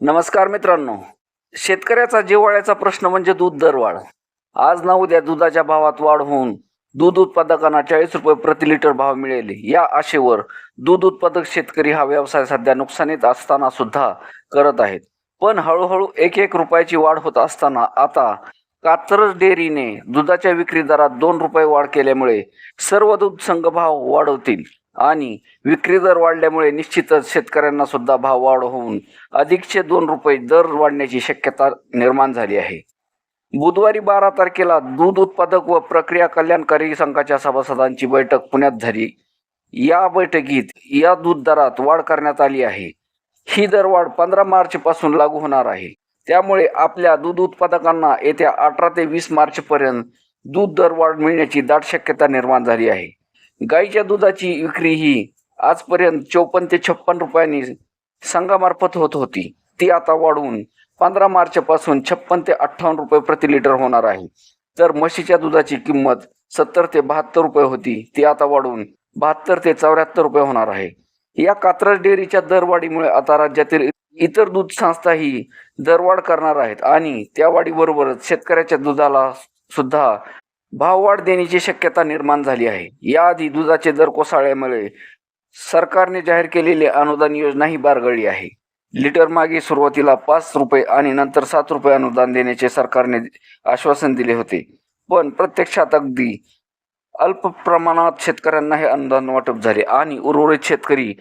नमस्कार मित्रांनो. शेतकऱ्याचा जिव्हाळ्याचा प्रश्न म्हणजे दूध दरवाढ. आज ना उद्या दुधाच्या भावात वाढ होऊन दूध उत्पादकांना चाळीस रुपये प्रति लिटर भाव मिळेल. या आशेवर दूध उत्पादक शेतकरी हा व्यवसाय सध्या नुकसानीत असताना सुद्धा करत आहेत. पण हळूहळू एक एक रुपयाची वाढ होत असताना आता कात्रज डेअरीने दुधाच्या विक्री दरात दोन रुपये वाढ केल्यामुळे सर्व दूध संघ भाव वाढवतील. आणि विक्री दर वाढल्यामुळे निश्चितच शेतकऱ्यांना सुद्धा भाव वाढ होऊन अधिकचे दोन रुपये दर वाढण्याची शक्यता निर्माण झाली आहे. बुधवारी बारा तारखेला दूध उत्पादक व प्रक्रिया कल्याणकारी संघाच्या सभासदांची बैठक पुण्यात झाली. या बैठकीत या दूध दरात वाढ करण्यात आली आहे. ही दरवाढ पंधरा मार्च पासून लागू होणार आहे. त्यामुळे आपल्या दूध उत्पादकांना येत्या अठरा ते वीस मार्च पर्यंत दूध दरवाढ मिळण्याची दाट शक्यता निर्माण झाली आहे. गाईच्या दुधाची विक्री ही आजपर्यंत चौपन्न ते छप्पन रुपयांनी संघामार्फत होत होती. ती आता वाढवून पंधरा मार्च पासून छप्पन ते अठ्ठावन्न रुपये प्रति लिटर होणार आहे. तर म्हशीच्या दुधाची किंमत सत्तर ते बहात्तर रुपये होती ती आता वाढून बहात्तर ते चौऱ्याहत्तर रुपये होणार आहे. या कात्रज डेअरीच्या दरवाढीमुळे आता राज्यातील इतर दूध संस्थाही दरवाढ करणार आहेत आणि त्या वाढीबरोबरच शेतकऱ्याच्या दुधाला सुद्धा भाववाढ देण्याची शक्यता निर्माण झाली आहे. याआधी दुधाचे दर कोसळल्यामुळे सरकारने जाहीर केलेली अनुदान योजना ही बारगळली आहे. लिटर मागे सुरुवातीला पाच रुपये आणि नंतर सात रुपये अनुदान देण्याचे सरकारने आश्वासन दिले होते. पण प्रत्यक्षात अगदी अल्प प्रमाणात शेतकऱ्यांना हे अनुदान वाटप झाले आणि उर्वरित शेतकरी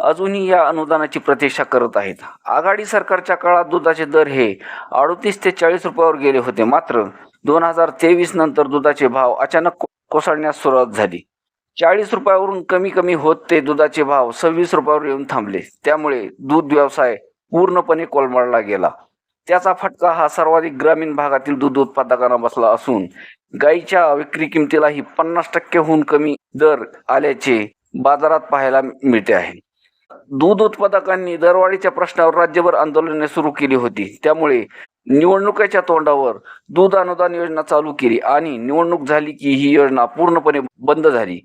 अजूनही या अनुदानाची प्रतीक्षा करत आहेत. आघाडी सरकारच्या काळात दुधाचे दर हे अडतीस ते चाळीस रुपयावर गेले होते. मात्र दोन हजार तेवीस नंतर दुधाचे भाव अचानक कोसळण्यास सुरुवात झाली. चाळीस रुपयावरून कमी कमी होत ते दुधाचे भाव सव्वीस रुपयावर येऊन थांबले. त्यामुळे दूध व्यवसाय पूर्णपणे कोलमडला गेला. त्याचा फटका हा सर्वाधिक ग्रामीण भागातील दूध उत्पादकांना बसला असून गाईच्या विक्री किमतीलाही पन्नास टक्केहून कमी दर आल्याचे बाजारात पाहायला मिळते आहे. दूध उत्पादकांनी दरवाढीच्या प्रश्नावर राज्यभर आंदोलने सुरू केली होती. त्यामुळे निवडणुकीच्या तोंडावर दूध अनुदान योजना चालू केली आणि निवडणूक झाली की ही योजना पूर्णपणे बंद झाली.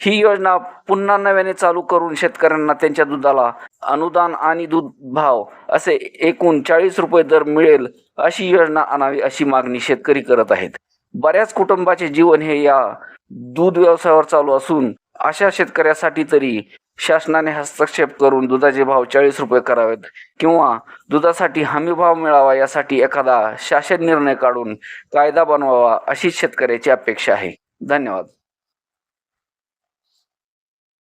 ही योजना पुन्हा नव्याने चालू करून शेतकऱ्यांना त्यांच्या दुधाला अनुदान आणि दूध भाव असे एकूण चाळीस रुपये दर मिळेल अशी योजना आणावी अशी मागणी शेतकरी करत आहेत. बऱ्याच कुटुंबाचे जीवन हे या दूध व्यवसायावर चालू असून अशा शेतकऱ्यासाठी तरी शासनाने हस्तक्षेप करून दुधाचे भाव चाळीस रुपये करावेत किंवा दुधासाठी हमी भाव मिळावा यासाठी एखादा शासन निर्णय काढून कायदा बनवावा अशीच शेतकऱ्याची अपेक्षा आहे. धन्यवाद.